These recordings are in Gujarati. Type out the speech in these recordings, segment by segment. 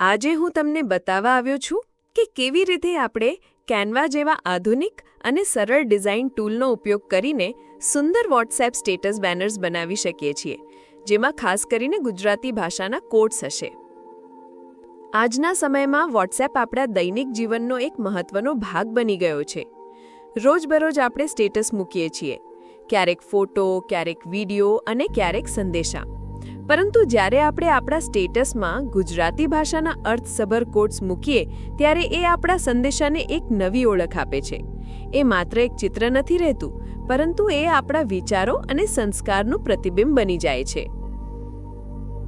આજે હું તમને બતાવવા આવ્યો છું કે કેવી રીતે આપણે કેનવા જેવા આધુનિક અને સરળ ડિઝાઇન ટૂલનો ઉપયોગ કરીને સુંદર વોટ્સએપ સ્ટેટસ બેનર્સ બનાવી શકીએ છીએ, જેમાં ખાસ કરીને ગુજરાતી ભાષાના કોડ્સ હશે. આજના સમયમાં વોટ્સએપ આપણા દૈનિક જીવનનો એક મહત્વનો ભાગ બની ગયો છે. રોજબરોજ આપણે સ્ટેટસ મૂકીએ છીએ, ક્યારેક ફોટો, ક્યારેક વીડિયો અને ક્યારેક સંદેશા. પરંતુ જ્યારે આપણે આપણા સ્ટેટસમાં ગુજરાતી ભાષાના અર્થસભર કોટ્સ મૂકીએ, ત્યારે એ આપણા સંદેશાને એક નવી ઓળખ આપે છે. એ માત્ર એક ચિત્ર નથી રહેતું, પરંતુ એ આપણા વિચારો અને સંસ્કારનું પ્રતિબિંબ બની જાય છે.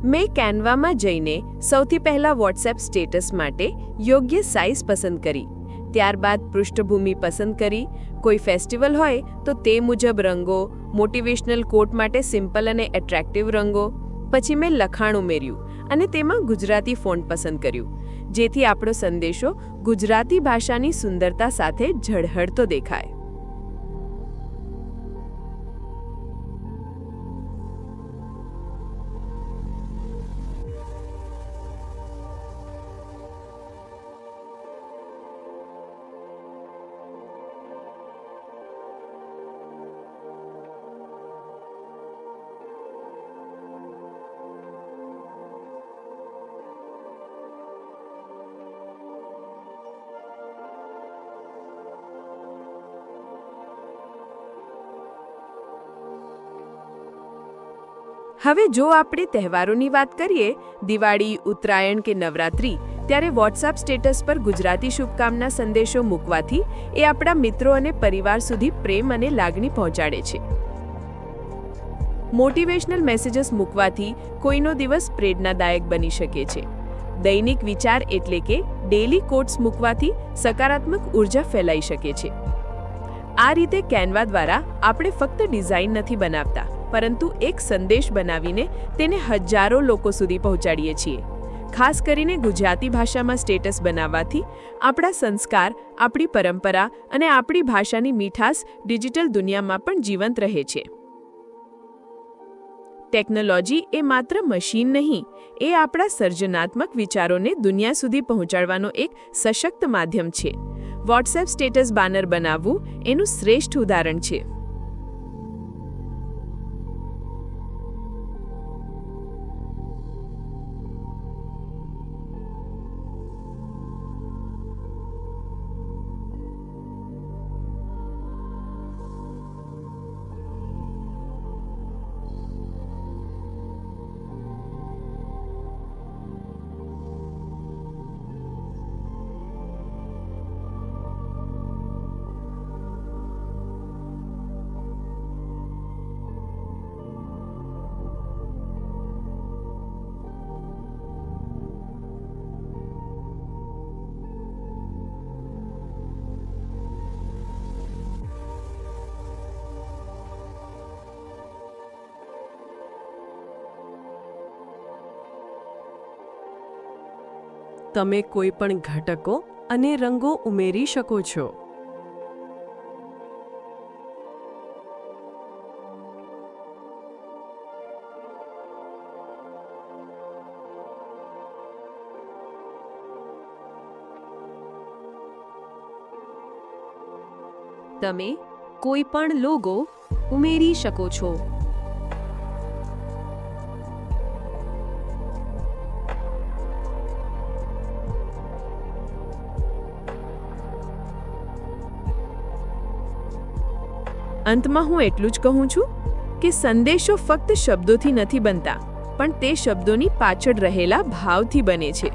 મેં કેનવામાં જઈને સૌથી પહેલા વોટ્સએપ સ્ટેટસ માટે યોગ્ય સાઇઝ પસંદ કરી. ત્યારબાદ પૃષ્ઠભૂમિ પસંદ કરી. કોઈ ફેસ્ટિવલ હોય તો તે મુજબ રંગો મોટિવેશનલ કોટ માટે સિમ્પલ અને એટ્રેક્ટિવ રંગો પછી મેં લખાણ ઉમેર્યું અને તેમાં ગુજરાતી ફોન્ટ પસંદ કર્યું, જેથી આપણો સંદેશો ગુજરાતી ભાષાની સુંદરતા સાથે ઝળહળતો દેખાય. હવે જો આપણે તહેવારોની વાત કરીએ, દિવાળી, ઉત્તરાયણ કે નવરાત્રી, ત્યારે વોટ્સએપ સ્ટેટસ પર ગુજરાતી શુભકામના સંદેશો મૂકવાથી એ આપણા મિત્રો અને પરિવાર સુધી પ્રેમ અને લાગણી પહોંચાડે છે. મોટિવેશનલ મેસેજીસ મૂકવાથી કોઈનો દિવસ પ્રેરણાદાયક બની શકે છે. દૈનિક વિચાર એટલે કે ડેલી કોટ્સ મૂકવાથી સકારાત્મક ઊર્જા ફેલાઈ શકે છે. આ રીતે કેનવા દ્વારા આપણે ફક્ત ડિઝાઇન નથી બનાવતા. પરંતુ એક સંદેશ બનાવીને તેને હજારો લોકો સુધી પહોંચાડીએ છીએ. ખાસ કરીને ગુજરાતી ભાષામાં સ્ટેટસ બનાવવાથી આપણા સંસ્કાર, આપણી પરંપરા અને આપણી ભાષાની મીઠાશ ડિજિટલ દુનિયામાં પણ જીવંત રહે છે. ટેકનોલોજી એ માત્ર મશીન નહીં, એ આપણા સર્જનાત્મક વિચારોને દુનિયા સુધી પહોંચાડવાનો એક સશક્ત માધ્યમ છે. વોટ્સએપ સ્ટેટસ બાનર બનાવવું એનું શ્રેષ્ઠ ઉદાહરણ છે. તમે કોઈ પણ ઘટકો અને રંગો ઉમેરી શકો છો. તમે કોઈ પણ લોગો ઉમેરી શકો છો. અંતમાં હું એટલું જ કહું છું કે સંદેશો ફક્ત શબ્દોથી નથી બનતા, પણ તે શબ્દોની પાછળ રહેલા ભાવથી બને છે.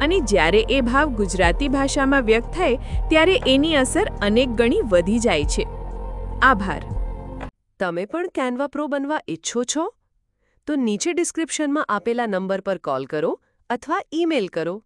અને જ્યારે એ ભાવ ગુજરાતી ભાષામાં વ્યક્ત થાય, ત્યારે એની અસર અનેક ગણી વધી જાય છે. આભાર. તમે પણ કેનવા પ્રો બનવા ઈચ્છો છો? તો નીચે ડિસ્ક્રિપ્શનમાં આપેલા નંબર પર કોલ કરો અથવા ઈમેલ કરો.